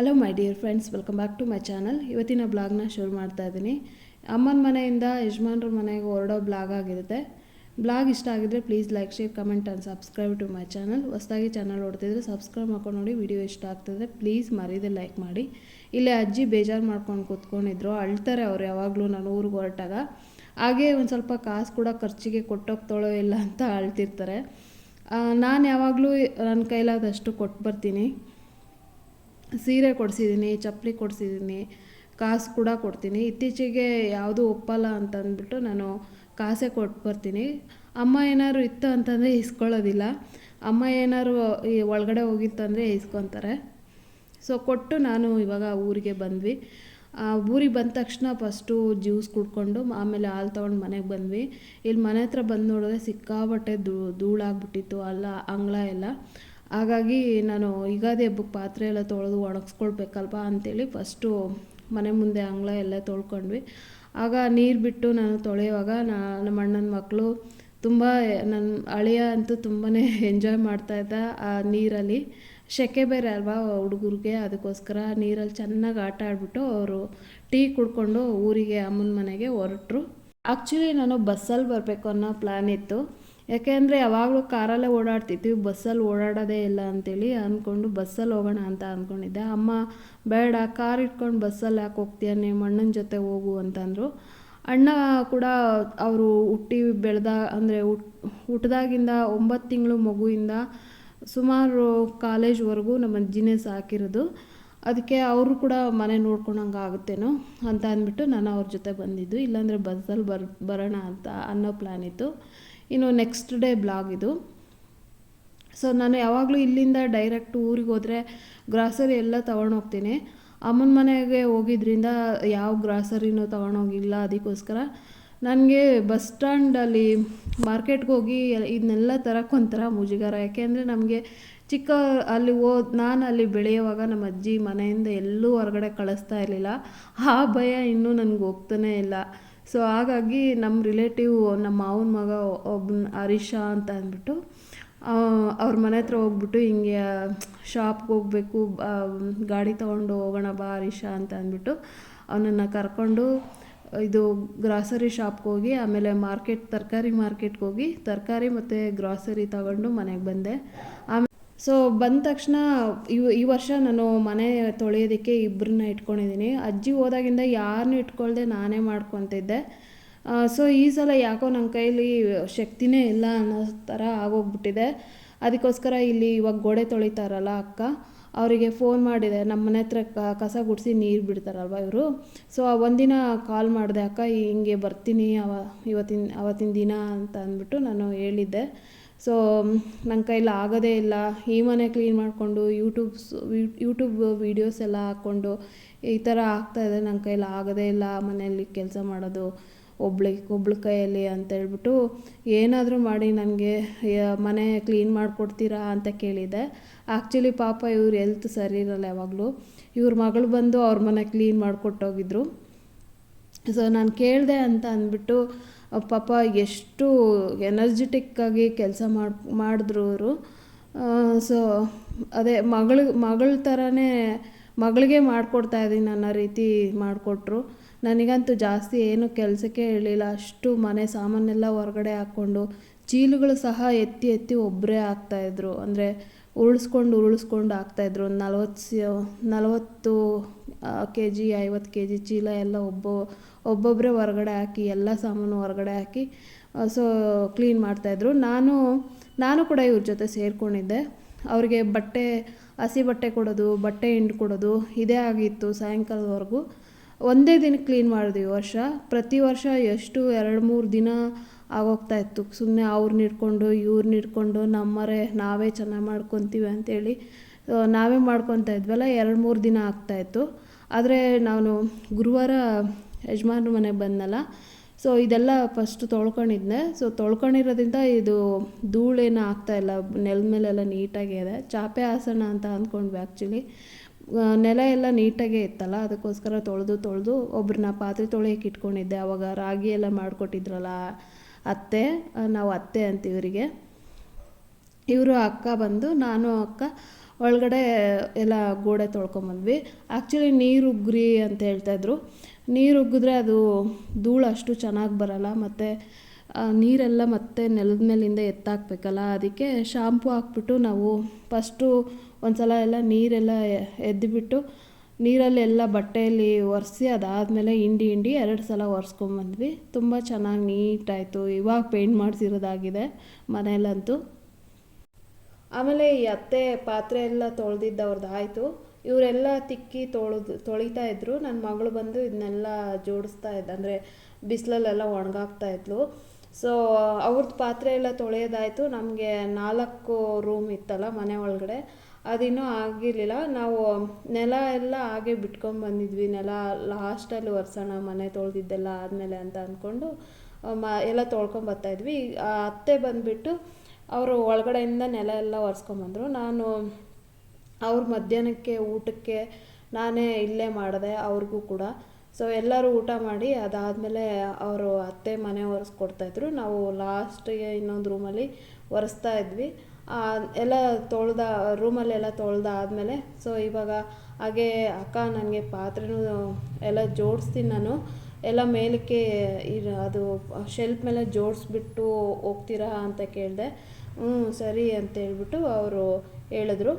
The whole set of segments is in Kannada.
Hello my dear friends welcome back to my channel ಇವತ್ತಿನ ಬ್ಲಾಗ್ನ ಶುರು ಮಾಡ್ತಾ ಇದ್ದೀನಿ. ಅಮ್ಮನ ಮನೆಯಿಂದ ಯಜಮಾನ್ರ ಮನೆಗೆ ಹೊರಡೋ ಬ್ಲಾಗ್ ಆಗಿರುತ್ತೆ. ಬ್ಲಾಗ್ ಇಷ್ಟ ಆಗಿದ್ರೆ please like share comment and subscribe to my channel ಹೊಸದಾಗಿ ಚಾನಲ್ ನೋಡ್ತಿದ್ರೆ ಸಬ್ಸ್ಕ್ರೈಬ್ ಮಾಡ್ಕೊಂಡು ನೋಡಿ. ವಿಡಿಯೋ ಇಷ್ಟ ಆಗ್ತದೆ ಪ್ಲೀಸ್ ಮರೀದೆ ಲೈಕ್ ಮಾಡಿ. ಇಲ್ಲೇ ಅಜ್ಜಿ ಬೇಜಾರು ಮಾಡ್ಕೊಂಡು ಕೂತ್ಕೊಂಡಿದ್ರು. ಅಳ್ತಾರೆ ಅವ್ರು ಯಾವಾಗಲೂ ನಾನು ಊರಿಗೆ ಹೊರಟಾಗ. ಹಾಗೆ ಒಂದು ಸ್ವಲ್ಪ ಕಾಸು ಕೂಡ ಖರ್ಚಿಗೆ ಕೊಟ್ಟೋಗ್ತಾಳೋ ಇಲ್ಲ ಅಂತ ಅಳ್ತಿರ್ತಾರೆ. ನಾನು ಯಾವಾಗಲೂ ನನ್ನ ಕೈಲಾದಷ್ಟು ಕೊಟ್ಟು ಬರ್ತೀನಿ ಸೀರೆ ಕೊಡಿಸಿದ್ದೀನಿ ಚಪ್ಪಲಿ ಕೊಡಿಸಿದ್ದೀನಿ ಕಾಸು ಕೂಡ ಕೊಡ್ತೀನಿ. ಇತ್ತೀಚೆಗೆ ಯಾವುದೂ ಒಪ್ಪಲ್ಲ ಅಂತ ಅಂದ್ಬಿಟ್ಟು ನಾನು ಕಾಸೇ ಕೊಟ್ಟು ಬರ್ತೀನಿ. ಅಮ್ಮ ಏನಾದ್ರು ಇತ್ತು ಅಂತಂದರೆ ಇಸ್ಕೊಳ್ಳೋದಿಲ್ಲ. ಅಮ್ಮ ಏನಾದ್ರು ಈ ಒಳಗಡೆ ಹೋಗಿತ್ತಂದರೆ ಇಸ್ಕೊತಾರೆ. ಸೊ ಕೊಟ್ಟು ನಾನು ಇವಾಗ ಊರಿಗೆ ಬಂದ್ವಿ. ಊರಿಗೆ ಬಂದ ತಕ್ಷಣ ಫಸ್ಟು ಜ್ಯೂಸ್ ಕುಡ್ಕೊಂಡು ಆಮೇಲೆ ಹಾಲು ತೊಗೊಂಡು ಮನೆಗೆ ಬಂದ್ವಿ. ಇಲ್ಲಿ ಮನೆ ಹತ್ರ ಬಂದು ನೋಡಿದ್ರೆ ಸಿಕ್ಕಾಬಟ್ಟೆ ಧೂಳಾಗ್ಬಿಟ್ಟಿತ್ತು, ಅಲ್ಲ, ಅಂಗಳ ಎಲ್ಲ. ಹಾಗಾಗಿ ನಾನು ಯುಗಾದಿ ಹಬ್ಬಕ್ಕೆ ಪಾತ್ರೆ ಎಲ್ಲ ತೊಳೆದು ಒಣಗಿಸ್ಕೊಳ್ಬೇಕಲ್ವ ಅಂತೇಳಿ ಫಸ್ಟು ಮನೆ ಮುಂದೆ ಅಂಗಳ ಎಲ್ಲ ತೊಳ್ಕೊಂಡ್ವಿ. ಆಗ ನೀರು ಬಿಟ್ಟು ನಾನು ತೊಳೆಯುವಾಗ ನಾ ನಮ್ಮ ಅಣ್ಣನ ಮಕ್ಕಳು ತುಂಬ ನನ್ನ ಅಳಿಯ ಅಂತೂ ತುಂಬಾ ಎಂಜಾಯ್ ಮಾಡ್ತಾಯಿದ್ದ ಆ ನೀರಲ್ಲಿ. ಸೆಕೆ ಬೇರೆ ಅಲ್ವಾ ಹುಡುಗರಿಗೆ ಅದಕ್ಕೋಸ್ಕರ ನೀರಲ್ಲಿ ಚೆನ್ನಾಗಿ ಆಟ ಆಡ್ಬಿಟ್ಟು ಅವರು ಟೀ ಕುಡ್ಕೊಂಡು ಊರಿಗೆ ಅಮ್ಮನ ಮನೆಗೆ ಹೊರಟ್ರು. ಆ್ಯಕ್ಚುಲಿ ನಾನು ಬಸ್ಸಲ್ಲಿ ಬರಬೇಕು ಅನ್ನೋ ಪ್ಲ್ಯಾನ್ ಇತ್ತು. ಯಾಕೆಂದರೆ ಯಾವಾಗಲೂ ಕಾರಲ್ಲೇ ಓಡಾಡ್ತಿದ್ವಿ, ಬಸ್ಸಲ್ಲಿ ಓಡಾಡೋದೇ ಇಲ್ಲ ಅಂತೇಳಿ ಅಂದ್ಕೊಂಡು ಬಸ್ಸಲ್ಲಿ ಹೋಗೋಣ ಅಂತ ಅಂದ್ಕೊಂಡಿದ್ದೆ. ಅಮ್ಮ, ಬೇಡ, ಕಾರ್ ಇಟ್ಕೊಂಡು ಬಸ್ಸಲ್ಲಿ ಯಾಕೆ ಹೋಗ್ತೀಯ ನಿಮ್ಮ ಅಣ್ಣನ ಜೊತೆ ಹೋಗು ಅಂತಂದರು ಅಣ್ಣ ಕೂಡ ಅವರು ಹುಟ್ಟಿ ಬೆಳೆದ, ಅಂದರೆ ಹುಟ್ ಹುಟ್ಟಿದಾಗಿಂದ ಒಂಬತ್ತು ತಿಂಗಳು ಮಗುವಿಂದ ಸುಮಾರು ಕಾಲೇಜ್ವರೆಗೂ ನಮ್ಮ ಅಜ್ಜಿನೇ ಸಾಕಿರೋದು. ಅದಕ್ಕೆ ಅವರು ಕೂಡ ಮನೆ ನೋಡ್ಕೊಳಂಗೆ ಆಗುತ್ತೇನೋ ಅಂತ ಅಂದ್ಬಿಟ್ಟು ನಾನು ಅವ್ರ ಜೊತೆ ಬಂದಿದ್ದು. ಇಲ್ಲಾಂದರೆ ಬಸ್ಸಲ್ಲಿ ಬರ್, ಬರೋಣ ಅಂತ ಅನ್ನೋ ಪ್ಲ್ಯಾನ್ ಇತ್ತು. ಇನ್ನು ನೆಕ್ಸ್ಟ್ ಡೇ ಬ್ಲಾಗ್ ಇದು. ಸೊ ನಾನು ಯಾವಾಗಲೂ ಇಲ್ಲಿಂದ ಡೈರೆಕ್ಟ್ ಊರಿಗೆ ಹೋದರೆ ಗ್ರಾಸರಿ ಎಲ್ಲ ತೊಗೊಂಡೋಗ್ತೀನಿ ಅಮ್ಮನ ಮನೆಗೆ ಹೋಗಿದ್ರಿಂದ ಯಾವ ಗ್ರಾಸರಿನೂ ತೊಗೊಂಡೋಗಿಲ್ಲ ಅದಕ್ಕೋಸ್ಕರ. ನನಗೆ ಬಸ್ ಸ್ಟ್ಯಾಂಡಲ್ಲಿ ಮಾರ್ಕೆಟ್ಗೆ ಹೋಗಿ ಇದನ್ನೆಲ್ಲ ತರಕ್ಕೆ ಒಂಥರ ಮುಜುಗರ. ಯಾಕೆಂದರೆ ನಮಗೆ ಚಿಕ್ಕ ಅಲ್ಲಿ ಓದ್ ನಾನು ಅಲ್ಲಿ ಬೆಳೆಯುವಾಗ ನಮ್ಮ ಅಜ್ಜಿ ಮನೆಯಿಂದ ಎಲ್ಲೂ ಹೊರಗಡೆ ಕಳಿಸ್ತಾ ಇರಲಿಲ್ಲ. ಆ ಭಯ ಇನ್ನೂ ನನಗೆ ಹೋಗ್ತಾನೇ ಇಲ್ಲ. ಸೊ ಹಾಗಾಗಿ ನಮ್ಮ ರಿಲೇಟಿವ್ ನಮ್ಮ ಮಾವನ ಮಗ ಒಬ್ಬನ ಹರೀಶಾ ಅಂತ ಅಂದ್ಬಿಟ್ಟು ಅವ್ರ ಮನೆ ಹತ್ರ ಹೋಗ್ಬಿಟ್ಟು ಹಿಂಗೆ ಶಾಪ್ಗೆ ಹೋಗಬೇಕು ಗಾಡಿ ತೊಗೊಂಡು ಹೋಗೋಣ ಬಾ ಹರೀಶ ಅಂತ ಅಂದ್ಬಿಟ್ಟು ಅವನನ್ನು ಕರ್ಕೊಂಡು, ಇದು ಗ್ರಾಸರಿ ಶಾಪ್ಗೆ ಹೋಗಿ, ಆಮೇಲೆ ಮಾರ್ಕೆಟ್ ತರಕಾರಿ ಮಾರ್ಕೆಟ್ಗೆ ಹೋಗಿ, ತರಕಾರಿ ಮತ್ತು ಗ್ರಾಸರಿ ತಗೊಂಡು ಮನೆಗೆ ಬಂದೆ. ಆಮೇಲೆ ಸೊ ಬಂದ ತಕ್ಷಣ ಈ ವರ್ಷ ನಾನು ಮನೆ ತೊಳೆಯೋದಕ್ಕೆ ಇಬ್ಬರನ್ನ ಇಟ್ಕೊಂಡಿದ್ದೀನಿ. ಅಜ್ಜಿ ಹೋದಾಗಿಂದ ಯಾರನ್ನೂ ಇಟ್ಕೊಳ್ದೆ ನಾನೇ ಮಾಡ್ಕೊತಿದ್ದೆ. ಸೊ ಈ ಸಲ ಯಾಕೋ ನನ್ನ ಕೈಲಿ ಶಕ್ತಿನೇ ಇಲ್ಲ ಅನ್ನೋ ಥರ ಆಗೋಗ್ಬಿಟ್ಟಿದೆ. ಅದಕ್ಕೋಸ್ಕರ ಇಲ್ಲಿ ಇವಾಗ ಗೋಡೆ ತೊಳಿತಾರಲ್ಲ ಅಕ್ಕ, ಅವರಿಗೆ ಫೋನ್ ಮಾಡಿದೆ. ನಮ್ಮ ಮನೆ ಹತ್ರ ಕಸ ಗುಡಿಸಿ ನೀರು ಬಿಡ್ತಾರಲ್ವ ಇವರು? ಸೊ ಒಂದಿನ ಕಾಲ್ ಮಾಡಿದೆ, ಅಕ್ಕ, ಹಿಂಗೆ ಬರ್ತೀನಿ ಅವ, ಇವತ್ತಿನ, ಅವತ್ತಿನ ದಿನ ಅಂತ ಅಂದ್ಬಿಟ್ಟು ನಾನು ಹೇಳಿದ್ದೆ. ಸೊ ನನ್ನ ಕೈಲಿ ಆಗೋದೇ ಇಲ್ಲ. ಈ ಮನೆ ಕ್ಲೀನ್ ಮಾಡಿಕೊಂಡು ಯೂಟ್ಯೂಬ್ಸ್ ಯೂಟ್ಯೂಬ್ ವೀಡಿಯೋಸ್ ಎಲ್ಲ ಹಾಕ್ಕೊಂಡು, ಈ ಥರ ಆಗ್ತಾಯಿದೆ ನನ್ನ ಕೈಲಿ ಆಗೋದೇ ಇಲ್ಲ ಮನೆಯಲ್ಲಿ ಕೆಲಸ ಮಾಡೋದು. ಒಬ್ಳಿಗೆ ಒಬ್ಳ ಕೈಯಲ್ಲಿ ಅಂತ ಹೇಳ್ಬಿಟ್ಟು ಏನಾದರೂ ಮಾಡಿ ನನಗೆ ಮನೆ ಕ್ಲೀನ್ ಮಾಡಿಕೊಡ್ತೀರಾ ಅಂತ ಕೇಳಿದೆ. ಆ್ಯಕ್ಚುಲಿ ಪಾಪ ಇವ್ರು ಎಲ್ತ್ ಸರಿ ಇರಲ್ಲ ಯಾವಾಗಲೂ. ಇವ್ರ ಮಗಳು ಬಂದು ಅವ್ರ ಮನೆ ಕ್ಲೀನ್ ಮಾಡಿಕೊಟ್ಟೋಗಿದ್ರು. ಸೊ ನಾನು ಕೇಳಿದೆ ಅಂತ ಅಂದ್ಬಿಟ್ಟು ಪಾಪ ಎಷ್ಟು ಎನರ್ಜೆಟಿಕ್ಕಾಗಿ ಕೆಲಸ ಮಾಡಿ, ಮಾಡಿದ್ರು ಅವರು. ಸೊ ಅದೇ ಮಗಳ ಮಗಳ ಥರನೇ ಮಗಳಿಗೆ ಮಾಡಿಕೊಡ್ತಾ ಇದ್ದೀನಿ ಅನ್ನೋ ರೀತಿ ಮಾಡಿಕೊಟ್ರು. ನನಗಂತೂ ಜಾಸ್ತಿ ಏನು ಕೆಲಸಕ್ಕೆ ಹೇಳಿಲ್ಲ ಅಷ್ಟು ಮನೆ ಸಾಮಾನೆಲ್ಲ ಹೊರಗಡೆ ಹಾಕ್ಕೊಂಡು ಚೀಲಗಳು ಸಹ ಎತ್ತಿ ಎತ್ತಿ ಒಬ್ಬರೇ ಹಾಕ್ತಾಯಿದ್ರು ಅಂದರೆ ಉರುಳಿಸ್ಕೊಂಡು ಉರುಳಿಸ್ಕೊಂಡು ನಲವತ್ತು ನಲ್ವತ್ತು, ನಲವತ್ತು ಕೆ ಜಿ ಐವತ್ತು ಕೆ ಜಿ ಚೀಲ ಎಲ್ಲ ಒಬ್ಬ ಒಬ್ಬೊಬ್ಬರೇ ಹೊರಗಡೆ ಹಾಕಿ, ಎಲ್ಲ ಸಾಮಾನು ಹೊರಗಡೆ ಹಾಕಿ ಸೊ ಕ್ಲೀನ್ ಮಾಡ್ತಾಯಿದ್ರು ನಾನು ನಾನು ಕೂಡ ಇವ್ರ ಜೊತೆ ಸೇರಿಕೊಂಡಿದ್ದೆ. ಅವ್ರಿಗೆ ಬಟ್ಟೆ, ಹಸಿ ಬಟ್ಟೆ ಕೊಡೋದು, ಬಟ್ಟೆ ಹಿಂಡು ಕೊಡೋದು, ಇದೇ ಆಗಿತ್ತು ಸಾಯಂಕಾಲದವರೆಗೂ. ಒಂದೇ ದಿನ ಕ್ಲೀನ್ ಮಾಡಿದ್ವಿ ವರ್ಷ. ಪ್ರತಿ ವರ್ಷ ಎಷ್ಟು, ಎರಡು, ಮೂರು ದಿನ ಆಗೋಗ್ತಾ ಇತ್ತು. ಸುಮ್ಮನೆ ಅವ್ರನ್ನ ಇಟ್ಕೊಂಡು ಇವ್ರನ್ನ ಇಟ್ಕೊಂಡು ನಮ್ಮರೇ, ನಾವೇ ಚೆನ್ನಾಗಿ ಮಾಡ್ಕೊತೀವಿ ಅಂಥೇಳಿ ನಾವೇ ಮಾಡ್ಕೊತಾ ಇದ್ವಲ್ಲ, ಎರಡು ಮೂರು ದಿನ ಆಗ್ತಾಯಿತ್ತು ಆದರೆ ನಾನು ಗುರುವಾರ ಯಜಮಾನ್ರ ಮನೆಗೆ ಬಂದನಲ್ಲ, ಸೊ ಇದೆಲ್ಲ ಫಸ್ಟ್ ತೊಳ್ಕೊಂಡಿದ್ದೆ ಸೊ ತೊಳ್ಕೊಂಡಿರೋದ್ರಿಂದ ಇದು ಧೂಳೇನು ಆಗ್ತಾಯಿಲ್ಲ ನೆಲದ ಮೇಲೆಲ್ಲ ನೀಟಾಗಿ ಇದೆ. ಚಾಪೆ ಆಸನ ಅಂತ ಅಂದ್ಕೊಂಡ್ವಿ ಆ್ಯಕ್ಚುಲಿ ನೆಲ ಎಲ್ಲ ನೀಟಾಗೇ ಇತ್ತಲ್ಲ, ಅದಕ್ಕೋಸ್ಕರ ತೊಳೆದು ತೊಳೆದು ಒಬ್ಬರನ್ನ ಪಾತ್ರೆ ತೊಳೆಯೋಕೆ ಇಟ್ಕೊಂಡಿದ್ದೆ. ಅವಾಗ ರಾಗಿ ಎಲ್ಲ ಮಾಡಿಕೊಟ್ಟಿದ್ರಲ್ಲ ಅತ್ತೆ ನಾವು ಅತ್ತೆ ಅಂತ ಇವರಿಗೆ. ಇವರು ಅಕ್ಕ ಬಂದು, ನಾನು ಅಕ್ಕ ಒಳಗಡೆ ಎಲ್ಲ ಗೋಡೆ ತೊಳ್ಕೊಂಬಂದ್ವಿ ಆ್ಯಕ್ಚುಲಿ ನೀರು ಉಗ್ರಿ ಅಂತ ಹೇಳ್ತಾಯಿದ್ರು ನೀರು ಉಗ್ಗಿದ್ರೆ ಅದು ಧೂಳು ಅಷ್ಟು ಚೆನ್ನಾಗಿ ಬರಲ್ಲ ಮತ್ತು ನೀರೆಲ್ಲ ಮತ್ತೆ ನೆಲದ ಮೇಲಿಂದ ಎತ್ತಾಕಬೇಕಲ್ಲ, ಅದಕ್ಕೆ ಶಾಂಪು ಹಾಕ್ಬಿಟ್ಟು ನಾವು ಫಸ್ಟು ಒಂದು ಸಲ ಎಲ್ಲ ನೀರೆಲ್ಲ ಎದ್ದುಬಿಟ್ಟು ನೀರಲ್ಲಿ ಎಲ್ಲ ಬಟ್ಟೆಯಲ್ಲಿ ಒರೆಸಿ ಅದಾದಮೇಲೆ ಹಿಂಡಿ ಹಿಂಡಿ ಎರಡು ಸಲ ಒರೆಸ್ಕೊಂಬಂದ್ವಿ ತುಂಬ ಚೆನ್ನಾಗಿ ನೀಟಾಯಿತು ಇವಾಗ ಪೇಂಟ್ ಮಾಡಿಸಿರೋದಾಗಿದೆ ಮನೆಯಲ್ಲಂತೂ. ಆಮೇಲೆ ಈ ಅತ್ತೆ ಪಾತ್ರೆ ಎಲ್ಲ ತೊಳೆದಿದ್ದವ್ರದ್ದು ಆಯಿತು. ಇವರೆಲ್ಲ ತಿಕ್ಕಿ ತೊಳೆದು, ತೊಳಿತಾ ಇದ್ರು. ನನ್ನ ಮಗಳು ಬಂದು ಇದನ್ನೆಲ್ಲ ಜೋಡಿಸ್ತಾ ಇದ್ದ, ಅಂದರೆ ಬಿಸಿಲಲ್ಲೆಲ್ಲ ಒಣಗಾಗ್ತಾ ಇದ್ಲು. ಸೊ ಅವ್ರದ್ದು ಪಾತ್ರೆ ಎಲ್ಲ ತೊಳೆಯೋದಾಯಿತು. ನಮಗೆ ನಾಲ್ಕು ರೂಮ್ ಇತ್ತಲ್ಲ ಮನೆ ಒಳಗಡೆ. ಅದಿನ್ನೂ ಆಗಿರಲಿಲ್ಲ. ನಾವು ನೆಲ ಎಲ್ಲ ಹಾಗೆ ಬಿಟ್ಕೊಂಡು ಬಂದಿದ್ವಿ. ನೆಲ ಲಾಸ್ಟಲ್ಲಿ ಒರೆಸೋಣ, ಮನೆ ತೊಳೆದಿದ್ದೆಲ್ಲ ಆದಮೇಲೆ ಅಂತ ಅಂದ್ಕೊಂಡು ಮ, ಎಲ್ಲ ತೊಳ್ಕೊಂಡು ಬರ್ತಾಯಿದ್ವಿ ಅತ್ತೆ ಬಂದುಬಿಟ್ಟು ಅವರು ಒಳಗಡೆಯಿಂದ ನೆಲ ಎಲ್ಲ ಒರೆಸ್ಕೊಂಬಂದರು ನಾನು ಅವ್ರ ಮಧ್ಯಾಹ್ನಕ್ಕೆ ಊಟಕ್ಕೆ ನಾನೇ ಇಲ್ಲೇ ಮಾಡಿದೆ, ಅವ್ರಿಗೂ ಕೂಡ. ಸೊ ಎಲ್ಲರೂ ಊಟ ಮಾಡಿ ಅದಾದಮೇಲೆ ಅವರು ಅತ್ತೆ ಮನೆ ಒರೆಸ್ಕೊಡ್ತಾಯಿದ್ರು ನಾವು ಲಾಸ್ಟಿಗೆ ಇನ್ನೊಂದು ರೂಮಲ್ಲಿ ಒರೆಸ್ತಾ ಇದ್ವಿ. ಎಲ್ಲ ತೊಳ್ದ ರೂಮಲ್ಲೆಲ್ಲ ತೊಳ್ದಾದ್ಮೇಲೆ ಸೊ ಇವಾಗ ಹಾಗೆ ಅಕ್ಕ ನನಗೆ ಪಾತ್ರೆನೂ ಎಲ್ಲ ಜೋಡಿಸ್ತೀನಿ ನಾನು. ಎಲ್ಲ ಮೇಲಕ್ಕೆ ಅದು ಶೆಲ್ಫ್ ಮೇಲೆ ಜೋಡಿಸ್ಬಿಟ್ಟು ಹೋಗ್ತೀರಾ ಅಂತ ಕೇಳಿದೆ. ಹ್ಞೂ, ಸರಿ ಅಂತ ಹೇಳ್ಬಿಟ್ಟು ಅವರು ಹೇಳಿದ್ರು.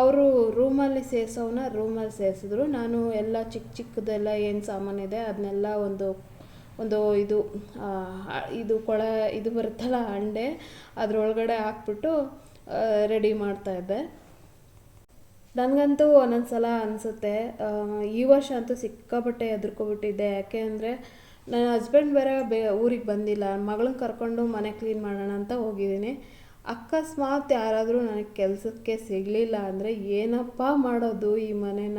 ಅವರು ರೂಮಲ್ಲಿ ಸೇರಿಸೋವನ್ನ ರೂಮಲ್ಲಿ ಸೇರಿಸಿದ್ರು. ನಾನು ಎಲ್ಲ ಚಿಕ್ಕ ಚಿಕ್ಕದೆಲ್ಲ ಏನು ಸಾಮಾನಿದೆ ಅದನ್ನೆಲ್ಲ ಒಂದು ಒಂದು ಇದು ಇದು ಕೊಳ, ಇದು ಬರುತ್ತಲ್ಲ ಹಂಡೆ, ಅದರೊಳಗಡೆ ಹಾಕ್ಬಿಟ್ಟು ರೆಡಿ ಮಾಡ್ತಾಯಿದ್ದೆ ನನಗಂತೂ ಒಂದೊಂದು ಸಲ ಅನಿಸುತ್ತೆ ಈ ವರ್ಷ ಅಂತೂ ಸಿಕ್ಕಾಪಟ್ಟೆ ಹೆದರ್ಕೊಬಿಟ್ಟಿದ್ದೆ. ಯಾಕೆ ಅಂದರೆ ನನ್ನ ಹಸ್ಬೆಂಡ್ ಬೇರೆ ಬೇ ಊರಿಗೆ ಬಂದಿಲ್ಲ. ಮಗಳನ್ನ ಕರ್ಕೊಂಡು ಮನೆ ಕ್ಲೀನ್ ಮಾಡೋಣ ಅಂತ ಹೋಗಿದ್ದೀನಿ. ಅಕಸ್ಮಾತ್ ಯಾರಾದರೂ ನನಗೆ ಕೆಲಸಕ್ಕೆ ಸಿಗಲಿಲ್ಲ ಅಂದರೆ ಏನಪ್ಪ ಮಾಡೋದು ಈ ಮನೇನ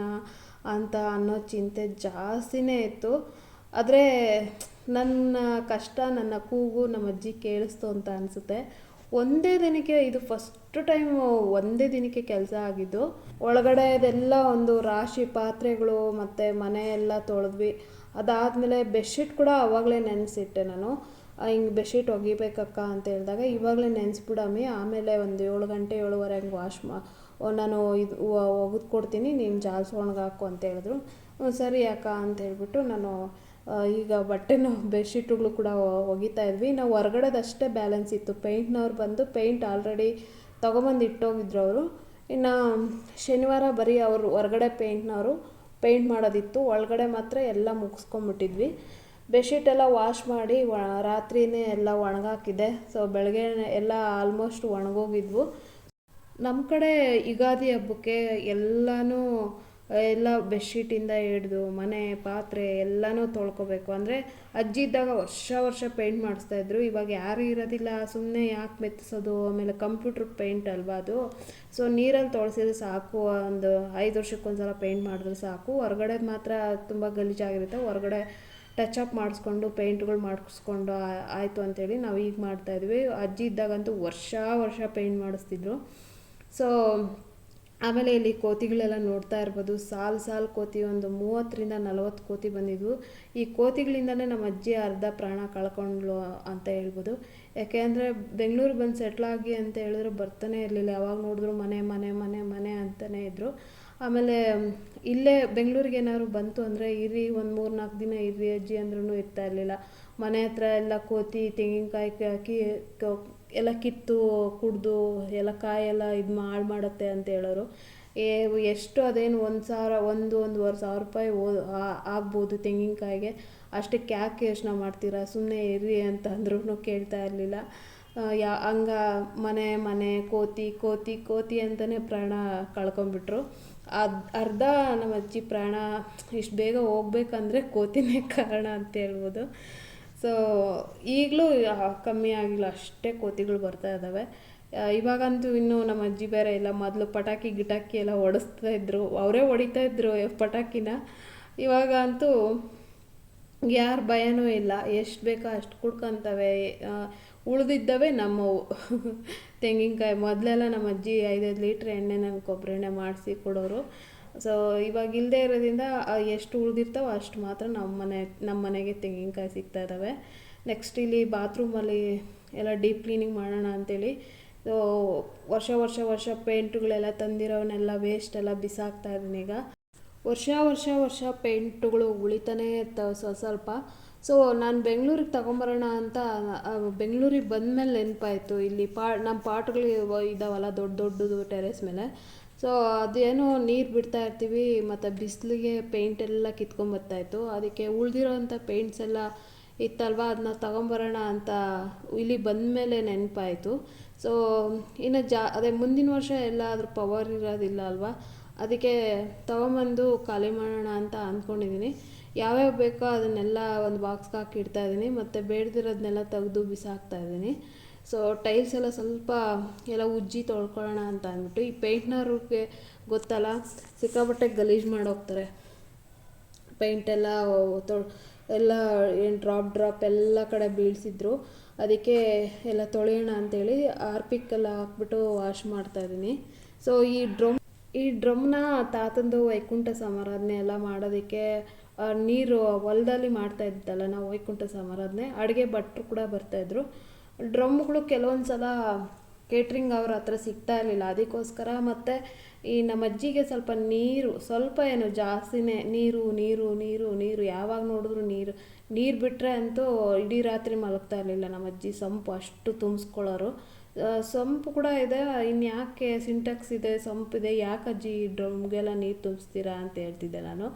ಅಂತ ಅನ್ನೋ ಚಿಂತೆ ಜಾಸ್ತಿನೇ ಇತ್ತು. ಆದರೆ ನನ್ನ ಕಷ್ಟ, ನನ್ನ ಕೂಗು ನಮ್ಮ ಅಜ್ಜಿ ಕೇಳಿಸ್ತು ಅಂತ ಅನಿಸುತ್ತೆ. ಒಂದೇ ದಿನಕ್ಕೆ, ಇದು ಫಸ್ಟ್ ಟೈಮ್ ಒಂದೇ ದಿನಕ್ಕೆ ಕೆಲಸ ಆಗಿದ್ದು. ಒಳಗಡೆ ಅದೆಲ್ಲ ಒಂದು ರಾಶಿ ಪಾತ್ರೆಗಳು ಮತ್ತು ಮನೆ ಎಲ್ಲ ತೊಳೆದ್ವಿ. ಅದಾದಮೇಲೆ ಬೆಡ್ಶೀಟ್ ಕೂಡ ಆವಾಗಲೇ ನೆನೆಸಿಟ್ಟೆ ನಾನು. ಹಿಂಗೆ ಬೆಡ್ಶೀಟ್ ಒಗಿಬೇಕಕ್ಕ ಅಂತ ಹೇಳಿದಾಗ ಇವಾಗಲೇ ನೆನೆಸ್ಬಿಡಮ್ಮಿ, ಆಮೇಲೆ ಒಂದು ಏಳು ಗಂಟೆ ಏಳುವರೆ ಹಂಗೆ ವಾಶ್ ಮಾ ನಾನು ಇದು ಒಗೆದು ಕೊಡ್ತೀನಿ ನೀನು ಜಾಲ್ಸ್ ಒಣಗಾಕು ಅಂತ ಹೇಳಿದ್ರು. ಸರಿ ಅಕ್ಕ ಅಂತ ಹೇಳಿಬಿಟ್ಟು ನಾನು ಈಗ ಬಟ್ಟೆನೂ ಬೆಡ್ಶೀಟ್ಗಳು ಕೂಡ ಒಗಿತಾ ಇದ್ವಿ. ನಾವು ಹೊರ್ಗಡೆದಷ್ಟೇ ಬ್ಯಾಲೆನ್ಸ್ ಇತ್ತು. ಪೇಂಟ್ನವ್ರು ಬಂದು ಪೇಂಟ್ ಆಲ್ರೆಡಿ ತೊಗೊಂಬಂದು ಇಟ್ಟೋಗಿದ್ರು ಅವರು. ಇನ್ನು ಶನಿವಾರ ಬರೀ ಅವರು ಹೊರ್ಗಡೆ ಪೇಂಟ್ನವರು ಪೇಂಟ್ ಮಾಡೋದಿತ್ತು. ಒಳಗಡೆ ಮಾತ್ರ ಎಲ್ಲ ಮುಗಿಸ್ಕೊಂಬಿಟ್ಟಿದ್ವಿ. ಬೆಡ್ಶೀಟ್ ಎಲ್ಲ ವಾಶ್ ಮಾಡಿ ವ, ರಾತ್ರಿನೇ ಎಲ್ಲ ಒಣಗಾಕಿದ್ದೆ ಸೊ ಬೆಳಗ್ಗೆ ಎಲ್ಲ ಆಲ್ಮೋಸ್ಟ್ ಒಣಗೋಗಿದ್ವು. ನಮ್ಮ ಕಡೆ ಯುಗಾದಿ ಹಬ್ಬಕ್ಕೆ ಎಲ್ಲನೂ, ಎಲ್ಲ ಬೆಡ್ಶೀಟಿಂದ ಹಿಡ್ದು ಮನೆ, ಪಾತ್ರೆ ಎಲ್ಲನೂ ತೊಳ್ಕೊಬೇಕು. ಅಂದರೆ ಅಜ್ಜಿ ಇದ್ದಾಗ ವರ್ಷ ವರ್ಷ ಪೇಂಟ್ ಮಾಡಿಸ್ತಾ ಇದ್ರು. ಇವಾಗ ಯಾರು ಇರೋದಿಲ್ಲ. ಸುಮ್ಮನೆ ಯಾಕೆ ಮೆತ್ತಿಸೋದು? ಆಮೇಲೆ ಕಂಪ್ಯೂಟ್ರ್ ಪೇಂಟ್ ಅಲ್ವಾ ಅದು? ಸೊ ನೀರಲ್ಲಿ ತೊಳ್ಸಿದ್ರೆ ಸಾಕು. ಒಂದು ಐದು ವರ್ಷಕ್ಕೊಂದ್ಸಲ ಪೇಂಟ್ ಮಾಡಿದ್ರೆ ಸಾಕು. ಹೊರಗಡೆ ಮಾತ್ರ ತುಂಬ ಗಲೀಜಾಗಿರುತ್ತೆ. ಹೊರಗಡೆ ಟಚ್ ಅಪ್ ಮಾಡಿಸ್ಕೊಂಡು ಪೇಂಟ್ಗಳು ಮಾಡಿಸ್ಕೊಂಡು ಆಯಿತು ಅಂತೇಳಿ ನಾವು ಈಗ ಮಾಡ್ತಾಯಿದ್ವಿ ಅಜ್ಜಿ ಇದ್ದಾಗಂತೂ ವರ್ಷ ವರ್ಷ ಪೇಂಟ್ ಮಾಡಿಸ್ತಿದ್ರು. ಸೊ ಆಮೇಲೆ ಇಲ್ಲಿ ಕೋತಿಗಳೆಲ್ಲ ನೋಡ್ತಾ ಇರ್ಬೋದು. ಸಾಲು ಸಾಲು ಕೋತಿ ಒಂದು ಮೂವತ್ತರಿಂದ ನಲವತ್ತು ಕೋತಿ ಬಂದಿದ್ವು. ಈ ಕೋತಿಗಳಿಂದನೇ ನಮ್ಮ ಅಜ್ಜಿ ಅರ್ಧ ಪ್ರಾಣ ಕಳ್ಕೊಂಡ್ಲು ಅಂತ ಹೇಳ್ಬೋದು. ಯಾಕೆ ಅಂದರೆ ಬೆಂಗಳೂರು ಬಂದು ಸೆಟ್ಲಾಗಿ ಅಂತ ಹೇಳಿದ್ರೆ ಬರ್ತಾನೆ ಇರಲಿಲ್ಲ. ಯಾವಾಗ ನೋಡಿದ್ರು ಮನೆ ಮನೆ ಮನೆ ಮನೆ ಅಂತಲೇ ಇದ್ದರು ಆಮೇಲೆ ಇಲ್ಲೇ ಬೆಂಗಳೂರಿಗೆ ಏನಾದ್ರು ಬಂತು ಅಂದರೆ ಇರಿ, ಒಂದು ಮೂರು ನಾಲ್ಕು ದಿನ ಇರಿ ಅಜ್ಜಿ ಅಂದ್ರೂ ಇರ್ತಾ ಇರಲಿಲ್ಲ. ಮನೆ ಹತ್ರ ಎಲ್ಲ ಕೋತಿ, ತೆಂಗಿನಕಾಯಿ ಹಾಕಿ ಎಲ್ಲ ಕಿತ್ತು, ಕುಡಿದು, ಎಲ್ಲ ಕಾಯೆಲ್ಲ ಇದು ಹಾಳು ಮಾಡುತ್ತೆ ಅಂತ ಹೇಳೋರು. ಏ, ಎಷ್ಟು ಅದೇನು ಒಂದು ಸಾವಿರ, ಒಂದು, ಒಂದೂವರೆ ಸಾವಿರ ರೂಪಾಯಿ ಓ ಆಗ್ಬೋದು ತೆಂಗಿನಕಾಯಿಗೆ. ಅಷ್ಟಕ್ಕೆ ಯಾಕೆ ಯೋಚನೆ ಮಾಡ್ತೀರಾ? ಸುಮ್ಮನೆ ಇರಿ ಅಂತ ಅಂದ್ರೂ ಕೇಳ್ತಾ ಇರಲಿಲ್ಲ. ಯಾ ಹಂಗ ಮನೆ ಮನೆ, ಕೋತಿ ಕೋತಿ ಕೋತಿ ಅಂತಲೇ ಪ್ರಾಣ ಕಳ್ಕೊಂಬಿಟ್ರು ಅದು ಅರ್ಧ ನಮ್ಮ ಅಜ್ಜಿ ಪ್ರಾಣ ಇಷ್ಟು ಬೇಗ ಹೋಗ್ಬೇಕಂದ್ರೆ ಕೋತಿನೇ ಕಾರಣ ಅಂತ ಹೇಳ್ಬೋದು. ಸೊ ಈಗಲೂ ಕಮ್ಮಿ ಆಗಿಲ್ಲ, ಅಷ್ಟೇ ಕೋತಿಗಳು ಬರ್ತಾ ಇದ್ದಾವೆ ಇವಾಗಂತೂ ಇನ್ನೂ ನಮ್ಮ ಅಜ್ಜಿ ಬೇರೆ ಇಲ್ಲ, ಮೊದಲು ಪಟಾಕಿ ಗಿಟಾಕಿ ಎಲ್ಲ ಹೊಡಿಸ್ತಾ ಇದ್ರು. ಅವರೇ ಹೊಡಿತಾ ಇದ್ರು ಪಟಾಕಿನ. ಇವಾಗ ಅಂತೂ ಯಾರ ಭಯನೂ ಇಲ್ಲ, ಎಷ್ಟು ಬೇಕೋ ಅಷ್ಟು ಕುಡ್ಕೊಂತವೆ. ಉಳಿದಿದ್ದವೆ ನಮ್ಮವು ತೆಂಗಿನಕಾಯಿ. ಮೊದಲೆಲ್ಲ ನಮ್ಮ ಅಜ್ಜಿ ಐದೈದು ಲೀಟ್ರ್ ಎಣ್ಣೆ ನನಗೆ ಕೊಬ್ಬರಿ ಎಣ್ಣೆ ಮಾಡಿಸಿ ಕೊಡೋರು. ಸೊ ಇವಾಗ ಇಲ್ಲದೆ ಇರೋದ್ರಿಂದ ಎಷ್ಟು ಉಳಿದಿರ್ತಾವೋ ಅಷ್ಟು ಮಾತ್ರ ನಮ್ಮ ಮನೆ, ನಮ್ಮ ಮನೆಗೆ ತೆಂಗಿನಕಾಯಿ ಸಿಗ್ತಾ ಇದ್ದಾವೆ. ನೆಕ್ಸ್ಟ್ ಇಲ್ಲಿ ಬಾತ್ರೂಮಲ್ಲಿ ಎಲ್ಲ ಡೀಪ್ ಕ್ಲೀನಿಂಗ್ ಮಾಡೋಣ ಅಂತೇಳಿ. ಸೊ ವರ್ಷ ವರ್ಷ ವರ್ಷ ಪೇಂಟುಗಳೆಲ್ಲ ತಂದಿರೋನೆಲ್ಲ ವೇಸ್ಟ್ ಎಲ್ಲ ಬಿಸಾಕ್ತಾ ಇದ್ದೀನಿ ಈಗ. ವರ್ಷ ವರ್ಷ ವರ್ಷ ಪೇಂಟುಗಳು ಉಳಿತಾನೇ ಇರ್ತಾವೆ ಸ್ವಲ್ಪ ಸ್ವಲ್ಪ. ಸೊ ನಾನು ಬೆಂಗಳೂರಿಗೆ ತಗೊಂಬರೋಣ ಅಂತ ಬೆಂಗಳೂರಿಗೆ ಬಂದಮೇಲೆ ನೆನಪಾಯಿತು. ಇಲ್ಲಿ ಪಾ ನಮ್ಮ ಪಾಟ್ಗಳು ಇದ್ದಾವಲ್ಲ ದೊಡ್ಡ ದೊಡ್ಡದು ಟೆರೆಸ್ ಮೇಲೆ. ಸೊ ಅದೇನೋ ನೀರು ಬಿಡ್ತಾ ಇರ್ತೀವಿ, ಮತ್ತು ಬಿಸಿಲಿಗೆ ಪೇಂಟ್ ಎಲ್ಲ ಕಿತ್ಕೊಂಬರ್ತಾಯಿತ್ತು ಅದಕ್ಕೆ ಉಳಿದಿರೋಂಥ ಪೇಂಟ್ಸ್ ಎಲ್ಲ ಇತ್ತಲ್ವ ಅದನ್ನ ತಗೊಂಬರೋಣ ಅಂತ ಇಲ್ಲಿ ಬಂದಮೇಲೆ ನೆನಪಾಯಿತು. ಸೊ ಇನ್ನು ಜಾ, ಅದೇ ಮುಂದಿನ ವರ್ಷ ಎಲ್ಲ ಅದ್ರ ಪವರ್ ಇರೋದಿಲ್ಲ ಅಲ್ವಾ? ಅದಕ್ಕೆ ತೊಗೊಂಬಂದು ಖಾಲಿ ಮಾಡೋಣ ಅಂತ ಅಂದ್ಕೊಂಡಿದ್ದೀನಿ ಯಾವ್ಯಾವ ಬೇಕೋ ಅದನ್ನೆಲ್ಲ ಒಂದು ಬಾಕ್ಸ್ಗೆ ಹಾಕಿ ಇಡ್ತಾ ಇದ್ದೀನಿ. ಮತ್ತು ಬೇಡದಿರೋದನ್ನೆಲ್ಲ ತೆಗೆದು ಬಿಸಾಕ್ತಾ ಇದ್ದೀನಿ. ಸೊ ಟೈಲ್ಸ್ ಎಲ್ಲ ಸ್ವಲ್ಪ ಎಲ್ಲ ಉಜ್ಜಿ ತೊಳ್ಕೊಳ್ಳೋಣ ಅಂತ ಅಂದ್ಬಿಟ್ಟು, ಈ ಪೇಂಟ್ನವ್ರಿಗೆ ಗೊತ್ತಲ್ಲ, ಸಿಕ್ಕಾಪಟ್ಟೆ ಗಲೀಜು ಮಾಡೋಗ್ತಾರೆ ಪೇಂಟ್ ಎಲ್ಲ ತೊಳ್, ಎಲ್ಲ ಏನು ಡ್ರಾಪ್ ಡ್ರಾಪ್ ಎಲ್ಲ ಕಡೆ ಬೀಳಿಸಿದ್ರು. ಅದಕ್ಕೆ ಎಲ್ಲ ತೊಳೆಯೋಣ ಅಂತೇಳಿ ಆರ್ಪಿಕ್ಕೆಲ್ಲ ಹಾಕ್ಬಿಟ್ಟು ವಾಶ್ ಮಾಡ್ತಾಯಿದ್ದೀನಿ ಸೊ ಈ ಡ್ರಮ್ ಈ ಡ್ರಮ್ನ ತಾತಂದು ವೈಕುಂಠ ಸಮಾರಾಧನೆ ಎಲ್ಲ ಮಾಡೋದಕ್ಕೆ ನೀರು ಹೊಲದಲ್ಲಿ ಮಾಡ್ತಾ ಇದ್ದಲ್ಲ ನಾವು ವೈಕುಂಠ ಸಮಾರಾಧನೆ ಅಡುಗೆ ಭಟ್ರು ಕೂಡ ಬರ್ತಾಯಿದ್ರು ಡ್ರಮ್ಗಳು ಕೆಲವೊಂದು ಸಲ ಕೇಟ್ರಿಂಗ್ ಅವ್ರ ಹತ್ರ ಸಿಗ್ತಾ ಇರಲಿಲ್ಲ. ಅದಕ್ಕೋಸ್ಕರ ಮತ್ತು ಈ ನಮ್ಮ ಅಜ್ಜಿಗೆ ಸ್ವಲ್ಪ ನೀರು, ಸ್ವಲ್ಪ ಏನು ಜಾಸ್ತಿನೇ, ನೀರು ನೀರು ನೀರು ನೀರು, ಯಾವಾಗ ನೋಡಿದ್ರು ನೀರು ನೀರು ಬಿಟ್ಟರೆ ಅಂತೂ ಇಡೀ ರಾತ್ರಿ ಮಲಗ್ತಾ ಇರಲಿಲ್ಲ ನಮ್ಮ ಅಜ್ಜಿ. ಸಂಪು ಅಷ್ಟು ತುಂಬಿಸ್ಕೊಳ್ಳೋರು. ಸಂಪು ಕೂಡ ಇದೆ, ಇನ್ಯಾಕೆ ಯಾಕೆ ಸಿಂಟೆಕ್ಸ್ ಇದೆ ಸಂಪಿದೆ ಯಾಕೆ ಅಜ್ಜಿ ಡ್ರಮ್ಗೆಲ್ಲ ನೀರು ತುಂಬಿಸ್ತೀರಾ ಅಂತ ಹೇಳ್ತಿದ್ದೆ ನಾನು.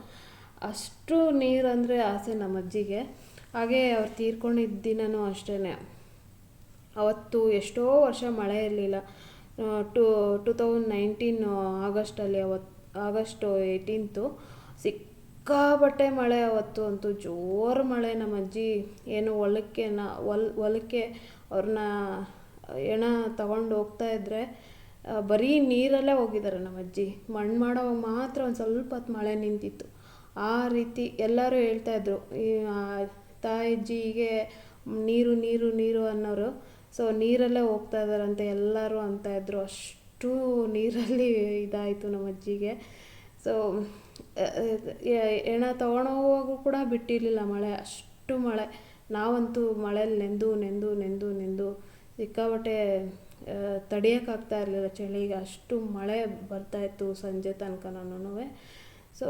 ಅಷ್ಟು ನೀರು ಅಂದರೆ ಆಸೆ ನಮ್ಮ ಅಜ್ಜಿಗೆ. ಹಾಗೆ ಅವ್ರು ತೀರ್ಕೊಂಡಿದ್ದ ದಿನವೂ ಅಷ್ಟೇ ಅವತ್ತು ಎಷ್ಟೋ ವರ್ಷ ಮಳೆ ಇರಲಿಲ್ಲ. ಟು ಟು ತೌಸಂಡ್ ನೈನ್ಟೀನ್ ಆಗಸ್ಟಲ್ಲಿ ಅವತ್ತು ಆಗಸ್ಟು ಏಯ್ಟೀನ್ತು. ಸಿಕ್ಕಾಪಟ್ಟೆ ಮಳೆ ಅವತ್ತು ಅಂತೂ ಜೋರು ಮಳೆ ನಮ್ಮ ಅಜ್ಜಿ. ಏನು ಹೊಲಕ್ಕೆ ನ ಹೊಲ್, ಹೊಲಕ್ಕೆ ಅವ್ರನ್ನ ಎಣ ತಗೊಂಡು ಹೋಗ್ತಾ ಇದ್ದರೆ ಬರೀ ನೀರಲ್ಲೇ ಹೋಗಿದ್ದಾರೆ ನಮ್ಮ ಅಜ್ಜಿ. ಮಣ್ಣು ಮಾಡೋವಾಗ ಮಾತ್ರ ಒಂದು ಸ್ವಲ್ಪ ಹೊತ್ತು ಮಳೆ ನಿಂತಿತ್ತು. ಆ ರೀತಿ ಎಲ್ಲರೂ ಹೇಳ್ತಾಯಿದ್ರು ಈ ತಾಯಿ ತಾಯಜ್ಜಿಗೆ ನೀರು ನೀರು ನೀರು ಅನ್ನೋರು. ಸೊ ನೀರಲ್ಲೇ ಹೋಗ್ತಾ ಇದ್ದಾರಂತೆ ಎಲ್ಲರೂ ಅಂತ ಇದ್ರು. ಅಷ್ಟು ನೀರಲ್ಲಿ ಇದಾಯಿತು ನಮ್ಮ ಅಜ್ಜಿಗೆ. ಸೊ ಹೆಣ ತೊಗೊಂಡೋಗುವಾಗೂ ಕೂಡ ಬಿಟ್ಟಿರಲಿಲ್ಲ ಮಳೆ. ಅಷ್ಟು ಮಳೆ. ನಾವಂತೂ ಮಳೇಲಿ ನೆಂದು ನೆಂದು ನೆಂದು ನೆಂದು ಸಿಕ್ಕಾಬಟ್ಟೆ ತಡಿಯೋಕ್ಕಾಗ್ತಾ ಇರಲಿಲ್ಲ ಚಳಿಗೆ. ಅಷ್ಟು ಮಳೆ ಬರ್ತಾಯಿತ್ತು ಸಂಜೆ ತನಕನೂ ಸೊ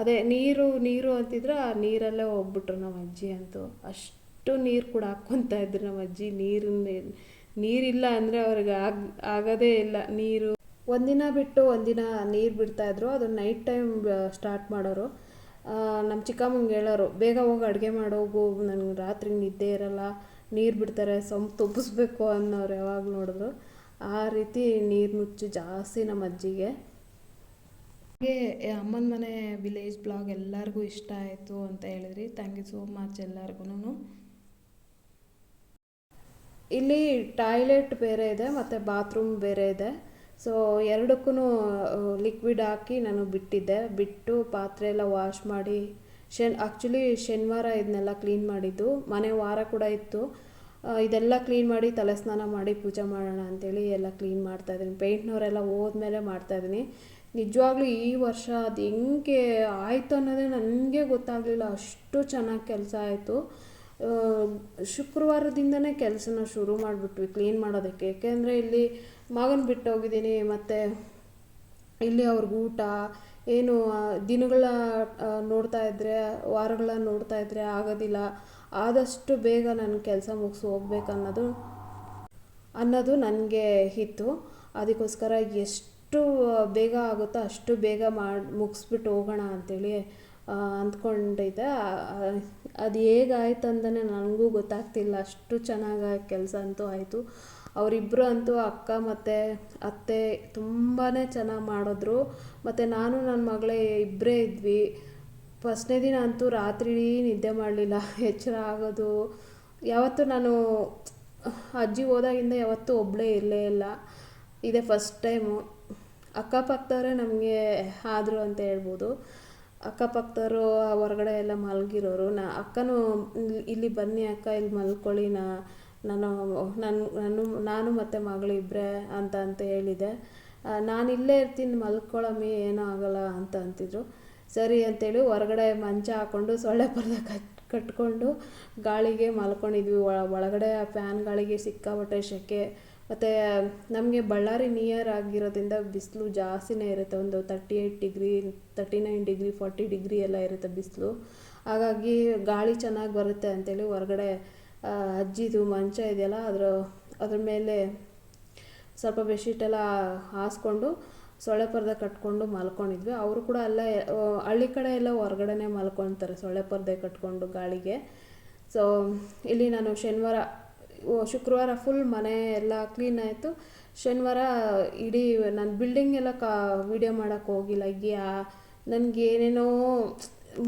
ಅದೇ ನೀರು ನೀರು ಅಂತಿದ್ರೆ ಆ ನೀರಲ್ಲೇ ಹೋಗ್ಬಿಟ್ರು ನಮ್ಮ ಅಜ್ಜಿ ಅಂತೂ. ಅಷ್ಟು ನೀರು ಕೂಡ ಹಾಕ್ಕೊತಾ ಇದ್ರು ನಮ್ಮ ಅಜ್ಜಿ. ನೀರಿನ ನೀರಿಲ್ಲ ಅಂದರೆ ಅವ್ರಿಗೆ ಆಗ, ಆಗೋದೇ ಇಲ್ಲ. ನೀರು ಒಂದಿನ ಬಿಟ್ಟು ಒಂದಿನ ನೀರು ಬಿಡ್ತಾಯಿದ್ರು ಅದು ನೈಟ್ ಟೈಮ್ ಸ್ಟಾರ್ಟ್ ಮಾಡೋರು. ನಮ್ಮ ಚಿಕ್ಕಮ್ಮಂಗೆ ಹೇಳೋರು, ಬೇಗ ಹೋಗಿ, ಅಡುಗೆ ಮಾಡೋಗು ನನಗೆ ರಾತ್ರಿ ನಿದ್ದೆ ಇರಲ್ಲ. ನೀರು ಬಿಡ್ತಾರೆ, ಸೊಂಪು ತುಪ್ಪಿಸ್ಬೇಕು ಅನ್ನೋರು ಯಾವಾಗ ನೋಡಿದ್ರು. ಆ ರೀತಿ ನೀರು ನುಚ್ಚು ಜಾಸ್ತಿ ನಮ್ಮ ಅಜ್ಜಿಗೆ. ಹಾಗೆ ಅಮ್ಮನ ಮನೆ ವಿಲೇಜ್ ಬ್ಲಾಗ್ ಎಲ್ಲರಿಗೂ ಇಷ್ಟ ಆಯಿತು ಅಂತ ಹೇಳಿದ್ರಿ. ಥ್ಯಾಂಕ್ ಯು ಸೋ ಮಚ್ ಎಲ್ಲರಿಗೂ ಇಲ್ಲಿ ಟಾಯ್ಲೆಟ್ ಬೇರೆ ಇದೆ, ಮತ್ತು ಬಾತ್ರೂಮ್ ಬೇರೆ ಇದೆ. ಸೊ ಎರಡಕ್ಕೂ ಲಿಕ್ವಿಡ್ ಹಾಕಿ ನಾನು ಬಿಟ್ಟಿದ್ದೆ. ಬಿಟ್ಟು ಪಾತ್ರೆ ಎಲ್ಲ ವಾಶ್ ಮಾಡಿ, ಶನ್ ಆ್ಯಕ್ಚುಲಿ ಶನಿವಾರ ಇದನ್ನೆಲ್ಲ ಕ್ಲೀನ್ ಮಾಡಿದ್ದು. ಮನೆ ವಾರ ಕೂಡ ಇತ್ತು. ಇದೆಲ್ಲ ಕ್ಲೀನ್ ಮಾಡಿ ತಲೆ ಸ್ನಾನ ಮಾಡಿ ಪೂಜೆ ಮಾಡೋಣ ಅಂತೇಳಿ ಎಲ್ಲ ಕ್ಲೀನ್ ಮಾಡ್ತಾಯಿದ್ದೀನಿ ಪೇಂಟ್ನವರೆಲ್ಲ ಹೋದ್ಮೇಲೆ ಮಾಡ್ತಾಯಿದ್ದೀನಿ ನಿಜವಾಗ್ಲೂ ಈ ವರ್ಷ ಅದು ಹೆಂಗೆ ಆಯಿತು ಅನ್ನೋದೇ ನನಗೆ ಗೊತ್ತಾಗಲಿಲ್ಲ. ಅಷ್ಟು ಚೆನ್ನಾಗಿ ಕೆಲಸ ಆಯಿತು. ಶುಕ್ರವಾರದಿಂದನೇ ಕೆಲಸನ ಶುರು ಮಾಡಿಬಿಟ್ವಿ ಕ್ಲೀನ್ ಮಾಡೋದಕ್ಕೆ. ಏಕೆಂದರೆ ಇಲ್ಲಿ ಮಗನ ಬಿಟ್ಟು ಹೋಗಿದ್ದೀನಿ ಮತ್ತು ಇಲ್ಲಿ ಅವ್ರಿಗೆ ಊಟ, ಏನು ದಿನಗಳ ನೋಡ್ತಾ ಇದ್ದರೆ ವಾರಗಳ ನೋಡ್ತಾ ಇದ್ದರೆ ಆಗೋದಿಲ್ಲ. ಆದಷ್ಟು ಬೇಗ ನನ್ನ ಕೆಲಸ ಮುಗಿಸಿ ಹೋಗ್ಬೇಕನ್ನೋದು, ಅನ್ನೋದು ನನಗೆ ಇತ್ತು ಅದಕ್ಕೋಸ್ಕರ ಎಷ್ಟು ಬೇಗ ಆಗುತ್ತೋ ಅಷ್ಟು ಬೇಗ ಮಾಡಿ, ಮುಗಿಸ್ಬಿಟ್ಟು ಹೋಗೋಣ ಅಂಥೇಳಿ ಅಂದ್ಕೊಂಡಿದ್ದೆ. ಅದು ಹೇಗಾಯ್ತು ನನಗೂ ಗೊತ್ತಾಗ್ತಿಲ್ಲ. ಅಷ್ಟು ಚೆನ್ನಾಗಿ ಕೆಲಸ ಅಂತೂ ಆಯಿತು. ಅವರಿಬ್ಬರು ಅಂತೂ ಅಕ್ಕ ಮತ್ತು ಅತ್ತೆ ತುಂಬಾ ಚೆನ್ನಾಗಿ ಮಾಡಿದ್ರು. ಮತ್ತು ನಾನು ನನ್ನ ಮಗಳೇ ಇಬ್ಬರೇ ಇದ್ವಿ. ಫಸ್ಟ್ನೇ ದಿನ ಅಂತೂ ರಾತ್ರಿ ನಿದ್ದೆ ಮಾಡಲಿಲ್ಲ, ಎಚ್ಚರ ಆಗೋದು. ಯಾವತ್ತೂ ನಾನು ಅಜ್ಜಿ ಹೋದಾಗಿಂದ ಯಾವತ್ತೂ ಒಬ್ಬಳೇ ಇರಲೇ ಇಲ್ಲ. ಇದೇ ಫಸ್ಟ್ ಟೈಮು. ಅಕ್ಕಪಕ್ಕದವರೇ ನಮಗೆ ಆದರು ಅಂತ ಹೇಳ್ಬೋದು. ಅಕ್ಕಪಕ್ಕದವರು ಹೊರಗಡೆ ಎಲ್ಲ ಮಲಗಿರೋರು. ನಾ ಅಕ್ಕನೂ ಇಲ್- ಇಲ್ಲಿ ಬನ್ನಿ ಅಕ್ಕ, ಇಲ್ಲಿ ಮಲ್ಕೊಳ್ಳಿ, ನಾ ನಾನು ನನ್ನ ನಾನು ನಾನು ಮತ್ತು ಮಗಳು ಇಬ್ಬರೇ ಅಂತ ಅಂತ ಹೇಳಿದೆ. ನಾನು ಇಲ್ಲೇ ಇರ್ತೀನಿ ಮಲ್ಕೊಳ್ಳಮ್ಮಿ ಏನೂ ಆಗಲ್ಲ ಅಂತ ಅಂತಿದ್ರು. ಸರಿ ಅಂತೇಳಿ ಹೊರಗಡೆ ಮಂಚ ಹಾಕ್ಕೊಂಡು ಸೊಳ್ಳೆ ಪರ್ದೆ ಕಟ್, ಕಟ್ಕೊಂಡು ಗಾಳಿಗೆ ಮಲ್ಕೊಂಡಿದ್ವಿ. ಒಳ ಒಳಗಡೆ ಆ ಫ್ಯಾನ್ ಗಾಳಿಗೆ ಸಿಕ್ಕಾಪಟ್ಟೆ ಸೆಕೆ. ಮತ್ತು ನಮಗೆ ಬಳ್ಳಾರಿ ನಿಯರ್ ಆಗಿರೋದ್ರಿಂದ ಬಿಸಿಲು ಜಾಸ್ತಿನೇ ಇರುತ್ತೆ. ಒಂದು thirty eight degree thirty nine degree forty degree ಎಲ್ಲ ಇರುತ್ತೆ ಬಿಸಿಲು. ಹಾಗಾಗಿ ಗಾಳಿ ಚೆನ್ನಾಗಿ ಬರುತ್ತೆ ಅಂತೇಳಿ ಹೊರಗಡೆ ಅಜ್ಜಿದು ಮಂಚ ಇದೆಯಲ್ಲ, ಅದರ, ಅದ್ರ ಮೇಲೆ ಸ್ವಲ್ಪ ಬೆಡ್ಶೀಟೆಲ್ಲ ಹಾಸ್ಕೊಂಡು ಸೊಳ್ಳೆ ಪರದೆ ಕಟ್ಕೊಂಡು ಮಲ್ಕೊಂಡಿದ್ವಿ. ಅವರು ಕೂಡ ಅಲ್ಲೇ ಹಳ್ಳಿ ಕಡೆ ಎಲ್ಲ ಹೊರ್ಗಡೆನೇ ಮಲ್ಕೊತಾರೆ ಸೊಳ್ಳೆ ಪರದೆ ಕಟ್ಕೊಂಡು ಗಾಳಿಗೆ. ಸೊ ಇಲ್ಲಿ ನಾನು ಶನಿವಾರ ಶುಕ್ರವಾರ ಫುಲ್ ಮನೆ ಎಲ್ಲ ಕ್ಲೀನ್ ಆಯಿತು. ಶನಿವಾರ ಇಡೀ ನಾನು ಬಿಲ್ಡಿಂಗ್ ಎಲ್ಲ ಕಾ ವಿಡಿಯೋ ಮಾಡೋಕ್ಕೆ ಹೋಗಿಲ್ಲ. ಯಾ ನನಗೆ ಏನೇನೋ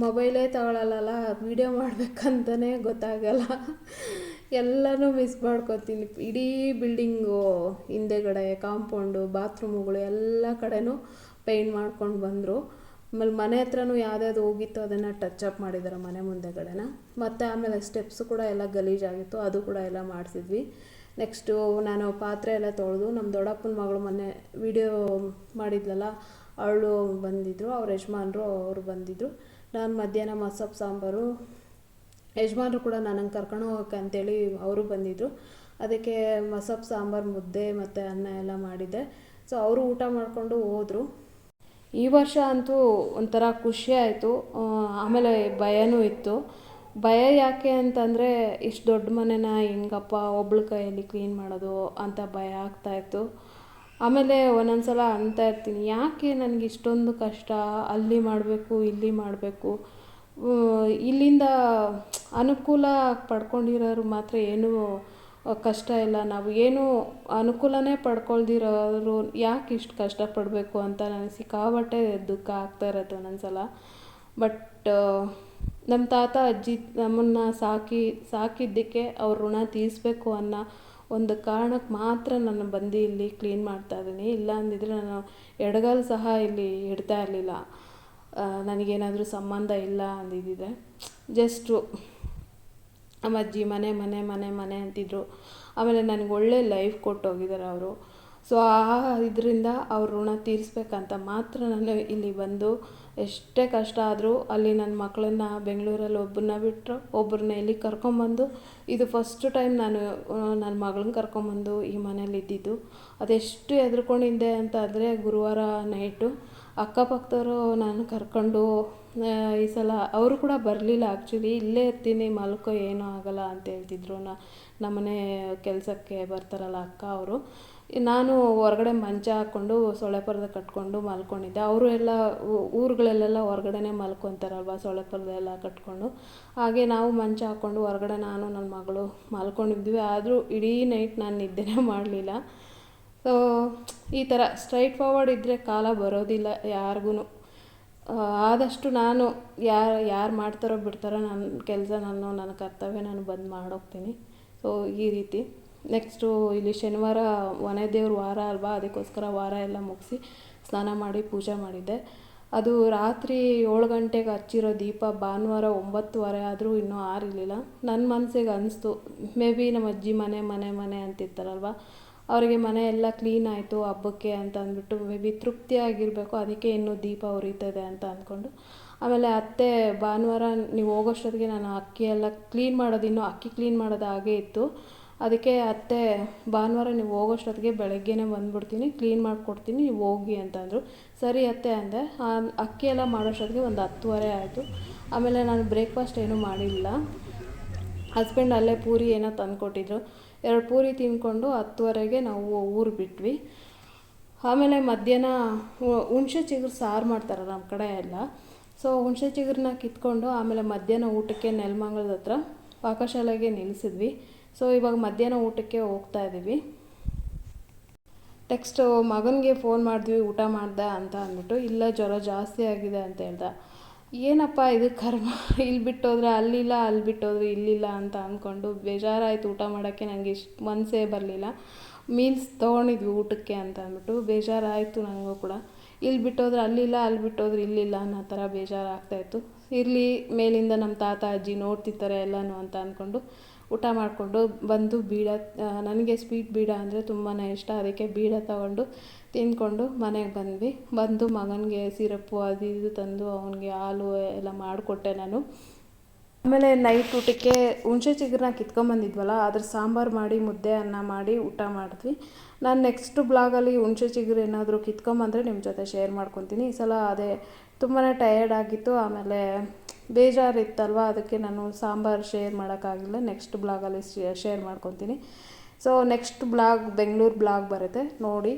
ಮೊಬೈಲೇ ತಗೊಳ್ಳಲ್ಲ ವಿಡಿಯೋ ಮಾಡಬೇಕಂತಲೇ ಗೊತ್ತಾಗಲ್ಲ. ಎಲ್ಲನೂ ಮಿಸ್ ಮಾಡ್ಕೊತೀನಿ. ಇಡೀ ಬಿಲ್ಡಿಂಗು ಹಿಂದೆಗಡೆ ಕಾಂಪೌಂಡು ಬಾತ್ರೂಮುಗಳು ಎಲ್ಲ ಕಡೆನೂ ಪೇಂಟ್ ಮಾಡ್ಕೊಂಡು ಬಂದರು. ಆಮೇಲೆ ಮನೆ ಹತ್ರನೂ ಯಾವ್ದ್ಯಾವ್ದು ಹೋಗಿತ್ತು ಅದನ್ನು ಟಚ್ ಅಪ್ ಮಾಡಿದ್ದಾರೆ ಮನೆ ಮುಂದೆಗಡೆನ. ಮತ್ತು ಆಮೇಲೆ ಸ್ಟೆಪ್ಸ್ ಕೂಡ ಎಲ್ಲ ಗಲೀಜಾಗಿತ್ತು ಅದು ಕೂಡ ಎಲ್ಲ ಮಾಡಿಸಿದ್ವಿ ನೆಕ್ಸ್ಟು ನಾನು ಪಾತ್ರೆ ಎಲ್ಲ ತೊಳೆದು ನಮ್ಮ ದೊಡ್ಡಪ್ಪನ ಮಗಳು ಮೊನ್ನೆ ವಿಡಿಯೋ ಮಾಡಿದ್ಲಲ್ಲ, ಅವಳು ಬಂದಿದ್ದರು ಅವ್ರ ಯಜಮಾನ್ರು ಅವರು ಬಂದಿದ್ದರು ನಾನು ಮಧ್ಯಾಹ್ನ ಮಸಪ್ ಸಾಂಬಾರು ಯಜಮಾನ್ರು ಕೂಡ ನನಗೆ ಕರ್ಕೊಂಡು ಹೋಗೋಕೆ ಅಂತೇಳಿ ಅವರು ಬಂದಿದ್ದರು ಅದಕ್ಕೆ ಮಸಪ್, ಸಾಂಬಾರು, ಮುದ್ದೆ ಮತ್ತು ಅನ್ನ ಎಲ್ಲ ಮಾಡಿದ್ದೆ. ಸೊ ಅವರು ಊಟ ಮಾಡಿಕೊಂಡು ಹೋದರು. ಈ ವರ್ಷ ಅಂತೂ ಒಂಥರ ಖುಷಿ ಆಯಿತು. ಆಮೇಲೆ ಭಯನೂ ಇತ್ತು. ಭಯ ಯಾಕೆ ಅಂತಂದರೆ ಇಷ್ಟು ದೊಡ್ಡ ಮನೆನ ಹೆಂಗಪ್ಪ ಒಬ್ಳ ಕೈಯಲ್ಲಿ ಕ್ಲೀನ್ ಮಾಡೋದು ಅಂತ ಭಯ ಆಗ್ತಾಯಿತ್ತು ಆಮೇಲೆ ಒಂದೊಂದು ಸಲ ಅಂತ ಇರ್ತೀನಿ. ಯಾಕೆ ನನಗೆ ಇಷ್ಟೊಂದು ಕಷ್ಟ? ಅಲ್ಲಿ ಮಾಡಬೇಕು, ಇಲ್ಲಿ ಮಾಡಬೇಕು. ಇಲ್ಲಿಂದ ಅನುಕೂಲ ಪಡ್ಕೊಂಡಿರೋರು ಮಾತ್ರ ಏನೂ ಕಷ್ಟ ಇಲ್ಲ. ನಾವು ಏನು ಅನುಕೂಲನೇ ಪಡ್ಕೊಳ್ದಿರೋರು ಯಾಕೆ ಇಷ್ಟು ಕಷ್ಟಪಡಬೇಕು ಅಂತ ನನಗೆ ಸಿಕ್ಕಾಪಟ್ಟೆ ದುಃಖ ಆಗ್ತಾ ಇರತ್ತೆ ಒಂದೊಂದು ಬಟ್ ನಮ್ಮ ತಾತ, ಅಜ್ಜಿ ನಮ್ಮನ್ನು ಸಾಕಿ, ಸಾಕಿದ್ದಕ್ಕೆ ಅವ್ರ ಋಣ ತೀರಿಸ್ಬೇಕು ಅನ್ನೋ ಒಂದು ಕಾರಣಕ್ಕೆ ಮಾತ್ರ ನಾನು ಬಂದು ಇಲ್ಲಿ ಕ್ಲೀನ್ ಮಾಡ್ತಾ ಇದ್ದೀನಿ. ಇಲ್ಲ ಅಂದಿದ್ರೆ ನಾನು ಎಡಗಾಲು ಸಹ ಇಲ್ಲಿ ಇಡ್ತಾ ಇರಲಿಲ್ಲ. ನನಗೇನಾದರೂ ಸಂಬಂಧ ಇಲ್ಲ ಅಂದಿದ್ದಿದ್ರೆ ಜಸ್ಟು ನಮ್ಮ ಅಜ್ಜಿ ಮನೆ ಮನೆ ಮನೆ ಮನೆ ಅಂತಿದ್ರು. ಆಮೇಲೆ ನನಗೆ ಒಳ್ಳೆ ಲೈಫ್ ಕೊಟ್ಟೋಗಿದ್ದಾರೆ ಅವರು. ಸೊ ಆ ಇದರಿಂದ ಅವ್ರ ಋಣ ತೀರಿಸ್ಬೇಕಂತ ಮಾತ್ರ ನಾನು ಇಲ್ಲಿ ಬಂದು ಎಷ್ಟೇ ಕಷ್ಟ ಆದರೂ ಅಲ್ಲಿ ನನ್ನ ಮಕ್ಕಳನ್ನ ಬೆಂಗಳೂರಲ್ಲಿ ಒಬ್ಬರನ್ನ ಬಿಟ್ಟರು ಒಬ್ಬರನ್ನ ಇಲ್ಲಿ ಕರ್ಕೊಂಬಂದು, ಇದು ಫಸ್ಟ್ ಟೈಮ್ ನಾನು ನನ್ನ ಮಗಳನ್ನ ಕರ್ಕೊಂಬಂದು ಈ ಮನೇಲಿ ಇದ್ದಿದ್ದು ಅದೆಷ್ಟು ಹೆದ್ರ್ಕೊಂಡಿದ್ದೆ ಅಂತ ಅಂದರೆ ಗುರುವಾರ ನೈಟು ಅಕ್ಕಪಕ್ಕದವರು ನಾನು ಕರ್ಕೊಂಡು ಈ ಸಲ ಅವರು ಕೂಡ ಬರಲಿಲ್ಲ ಆ್ಯಕ್ಚುಲಿ ಇಲ್ಲೇ ಇರ್ತೀನಿ, ಮಲ್ಕೋ, ಏನೂ ಆಗಲ್ಲ ಅಂತ ಹೇಳ್ತಿದ್ರು. ನಮ್ಮನೆ ಕೆಲಸಕ್ಕೆ ಬರ್ತಾರಲ್ಲ ಅಕ್ಕ ಅವರು. ನಾನು ಹೊರಗಡೆ ಮಂಚ ಹಾಕ್ಕೊಂಡು, ಸೊಳ್ಳೆ ಪರ್ದೆ ಕಟ್ಕೊಂಡು ಮಲ್ಕೊಂಡಿದ್ದೆ. ಅವರು ಎಲ್ಲ ಊರುಗಳಲ್ಲೆಲ್ಲ ಹೊರಗಡೆನೆ ಮಲ್ಕೊತಾರಲ್ವ, ಸೊಳ್ಳೆ ಪರ್ದೆ ಎಲ್ಲ ಕಟ್ಕೊಂಡು. ಹಾಗೆ ನಾವು ಮಂಚ ಹಾಕ್ಕೊಂಡು ಹೊರಗಡೆ ನಾನು ನನ್ನ ಮಗಳು ಮಲ್ಕೊಂಡಿದ್ವಿ. ಆದರೂ ಇಡೀ ನೈಟ್ ನಾನು ನಿದ್ದೆನೇ ಮಾಡಲಿಲ್ಲ. ಸೊ ಈ ಥರ ಸ್ಟ್ರೈಟ್ ಫಾರ್ವರ್ಡ್ ಇದ್ದರೆ ಕಾಲ ಬರೋದಿಲ್ಲ ಯಾರಿಗೂ ಆದಷ್ಟು ನಾನು ಯಾರು ಯಾರು ಮಾಡ್ತಾರೋ ಬಿಡ್ತಾರೋ ನನ್ನ ಕೆಲಸ ನಾನು ನನ್ನ ಕರ್ತವ್ಯ ನಾನು ಬಂದು ಮಾಡೋಗ್ತೀನಿ. ಸೊ ಈ ರೀತಿ. ನೆಕ್ಸ್ಟು ಇಲ್ಲಿ ಶನಿವಾರ ಮನೆ ದೇವ್ರ ವಾರ ಅಲ್ವಾ? ಅದಕ್ಕೋಸ್ಕರ ವಾರ ಎಲ್ಲ ಮುಗಿಸಿ ಸ್ನಾನ ಮಾಡಿ ಪೂಜೆ ಮಾಡಿದ್ದೆ. ಅದು ರಾತ್ರಿ ಏಳು ಗಂಟೆಗೆ ಹಚ್ಚಿರೋ ದೀಪ ಭಾನುವಾರ ಒಂಬತ್ತುವರೆ ಆದರೂ ಇನ್ನೂ ಆರಿರಲಿಲ್ಲ ನನ್ನ ಮನಸ್ಸಿಗೆ ಅನಿಸ್ತು, ಮೇ ಬಿ ನಮ್ಮ ಅಜ್ಜಿ ಮನೆ ಮನೆ ಮನೆ ಅಂತಿರ್ತಾರಲ್ವ? ಅವರಿಗೆ ಮನೆ ಎಲ್ಲ ಕ್ಲೀನ್ ಆಯಿತು, ಹಬ್ಬಕ್ಕೆ ಅಂತ ಅಂದ್ಬಿಟ್ಟು ಮೇ ಬಿ ತೃಪ್ತಿಯಾಗಿರಬೇಕು ಅದಕ್ಕೆ ಇನ್ನೂ ದೀಪ ಉರಿತದೆ ಅಂತ ಅಂದ್ಕೊಂಡು. ಆಮೇಲೆ ಅತ್ತೆ ಭಾನುವಾರ ನೀವು ಹೋಗೋಷ್ಟೊತ್ತಿಗೆ ನಾನು ಅಕ್ಕಿ ಎಲ್ಲ ಕ್ಲೀನ್ ಮಾಡೋದು ಇನ್ನೂ ಅಕ್ಕಿ ಕ್ಲೀನ್ ಮಾಡೋದು ಹಾಗೆ ಇತ್ತು. ಅದಕ್ಕೆ ಅತ್ತೆ ಭಾನುವಾರ ನೀವು ಹೋಗೋಷ್ಟೊತ್ತಿಗೆ ಬೆಳಗ್ಗೆನೇ ಬಂದ್ಬಿಡ್ತೀನಿ ಕ್ಲೀನ್ ಮಾಡಿಕೊಡ್ತೀನಿ, ನೀವು ಹೋಗಿ ಅಂತಂದರು ಸರಿ ಅತ್ತೆ ಅಂದೆ. ಅಕ್ಕಿ ಎಲ್ಲ ಮಾಡೋಷ್ಟೊತ್ತಿಗೆ ಒಂದು ಹತ್ತುವರೆ ಆಯಿತು. ಆಮೇಲೆ ನಾನು ಬ್ರೇಕ್ಫಾಸ್ಟ್ ಏನೂ ಮಾಡಿಲ್ಲ. ಹಸ್ಬೆಂಡ್ ಅಲ್ಲೇ ಪೂರಿ ಏನೋ ತಂದುಕೊಟ್ಟಿದ್ರು. ಎರಡು ಪೂರಿ ತಿಂದ್ಕೊಂಡು ಹತ್ತುವರೆಗೆ ನಾವು ಊರು ಬಿಟ್ವಿ. ಆಮೇಲೆ ಮಧ್ಯಾಹ್ನ ಹುಣಸೆ ಚಿಗುರು ಸಾರು ಮಾಡ್ತಾರೆ ನಮ್ಮ ಕಡೆ ಎಲ್ಲ. ಸೊ ಹುಣಸೆ ಚಿಗುರನ್ನ ಕಿತ್ಕೊಂಡು ಆಮೇಲೆ ಮಧ್ಯಾಹ್ನ ಊಟಕ್ಕೆ ನೆಲಮಂಗಲದ ಹತ್ರ ಪಾಕಶಾಲೆಗೆ ನಿಲ್ಲಿಸಿದ್ವಿ ಸೊ ಇವಾಗ ಮಧ್ಯಾಹ್ನ ಊಟಕ್ಕೆ ಹೋಗ್ತಾ ಇದ್ದೀವಿ ನೆಕ್ಸ್ಟು ಮಗನಿಗೆ ಫೋನ್ ಮಾಡಿದ್ವಿ, ಊಟ ಮಾಡ್ದೆ ಅಂತ ಅಂದ್ಬಿಟ್ಟು, ಇಲ್ಲ ಜ್ವರ ಜಾಸ್ತಿ ಆಗಿದೆ ಅಂತ ಹೇಳ್ದ. ಏನಪ್ಪ ಇದು ಕರ್ಮ? ಇಲ್ಲಿ ಬಿಟ್ಟೋದ್ರೆ ಅಲ್ಲಿಲ್ಲ, ಅಲ್ಲಿ ಬಿಟ್ಟೋದ್ರೆ ಇಲ್ಲಿಲ್ಲ ಅಂತ ಅಂದ್ಕೊಂಡು ಬೇಜಾರಾಯಿತು ಊಟ ಮಾಡೋಕ್ಕೆ ನನಗೆ ಇಷ್ಟು ಮನಸ್ಸೇ ಬರಲಿಲ್ಲ. ಮೀಲ್ಸ್ ತೊಗೊಂಡಿದ್ವಿ ಊಟಕ್ಕೆ ಅಂತ ಅಂದ್ಬಿಟ್ಟು ಬೇಜಾರಾಯಿತು ನನಗೂ ಕೂಡ. ಇಲ್ಲಿ ಬಿಟ್ಟೋದ್ರೆ ಅಲ್ಲಿಲ್ಲ, ಅಲ್ಲಿ ಬಿಟ್ಟೋದ್ರೆ ಇಲ್ಲಿಲ್ಲ ಅನ್ನೋ ಥರ ಬೇಜಾರಾಗ್ತಾಯಿತ್ತು ಇರಲಿ, ಮೇಲಿಂದ ನಮ್ಮ ತಾತ, ಅಜ್ಜಿ ನೋಡ್ತಿರ್ತಾರೆ ಎಲ್ಲನೂ ಅಂತ ಅಂದ್ಕೊಂಡು ಊಟ ಮಾಡಿಕೊಂಡು ಬಂದು ಬೀಡ ನನಗೆ ಸ್ವೀಟ್ ಬೀಡ ಅಂದರೆ ತುಂಬಾ ಇಷ್ಟ. ಅದಕ್ಕೆ ಬೀಡ ತಗೊಂಡು ತಿಂದ್ಕೊಂಡು ಮನೆಗೆ ಬಂದ್ವಿ. ಬಂದು ಮಗನಿಗೆ ಸಿರಪ್ಪು ಅದು ಇದು ತಂದು ಅವನಿಗೆ ಹಾಲು ಎಲ್ಲ ಮಾಡಿಕೊಟ್ಟೆ ನಾನು. ಆಮೇಲೆ ನೈಟ್ ಊಟಕ್ಕೆ ಹುಣಸೆ ಚಿಗುರನ್ನ ಕಿತ್ಕೊಂಬಂದಿದ್ವಲ್ಲ ಅದ್ರ ಸಾಂಬಾರು ಮಾಡಿ, ಮುದ್ದೆ ಅನ್ನ ಮಾಡಿ ಊಟ ಮಾಡಿದ್ವಿ. ನಾನು ನೆಕ್ಸ್ಟ್ ಬ್ಲಾಗಲ್ಲಿ ಹುಣಸೆ ಚಿಗುರು ಏನಾದರೂ ಕಿತ್ಕೊಂಬಂದರೆ ನಿಮ್ಮ ಜೊತೆ ಶೇರ್ ಮಾಡ್ಕೊತೀನಿ. ಈ ಸಲ ಅದೇ ತುಂಬಾ ಟಯರ್ಡ್ ಆಗಿತ್ತು. ಆಮೇಲೆ ಬೇಜಾರಿತ್ತಲ್ವ? ಅದಕ್ಕೆ ನಾನು ಸಾಂಬಾರು ಶೇರ್ ಮಾಡೋಕ್ಕಾಗಿಲ್ಲ. ನೆಕ್ಸ್ಟ್ ಬ್ಲಾಗಲ್ಲಿ ಶೇರ್ ಮಾಡ್ಕೊತೀನಿ. So next blog Bengaluru blog ಬರುತ್ತೆ. ನೋಡಿ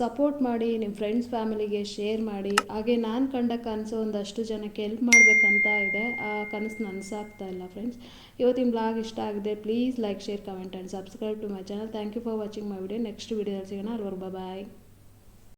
ಸಪೋರ್ಟ್ ಮಾಡಿ ನಿಮ್ಮ ಫ್ರೆಂಡ್ಸ್ ಫ್ಯಾಮಿಲಿಗೆ ಶೇರ್ ಮಾಡಿ. ಹಾಗೆ ನಾನು ಕಂಡ ಕನಸು ಒಂದಷ್ಟು ಜನಕ್ಕೆ ಹೆಲ್ಪ್ ಮಾಡಬೇಕಂತ ಇದೆ. ಆ ಕನಸು ನನಸಾಗ್ತಾ ಇಲ್ಲ ಫ್ರೆಂಡ್ಸ್ ಇವತ್ತಿನ ಬ್ಲಾಗ್ ಇಷ್ಟ ಆಗಿದೆ please like share comment and subscribe to my channel thank you for watching my video next ವಿಡಿಯೋದಲ್ಲಿ ಸಿಗೋಣ. ಅಲ್ವರೆಗೂ ಬಾಯ್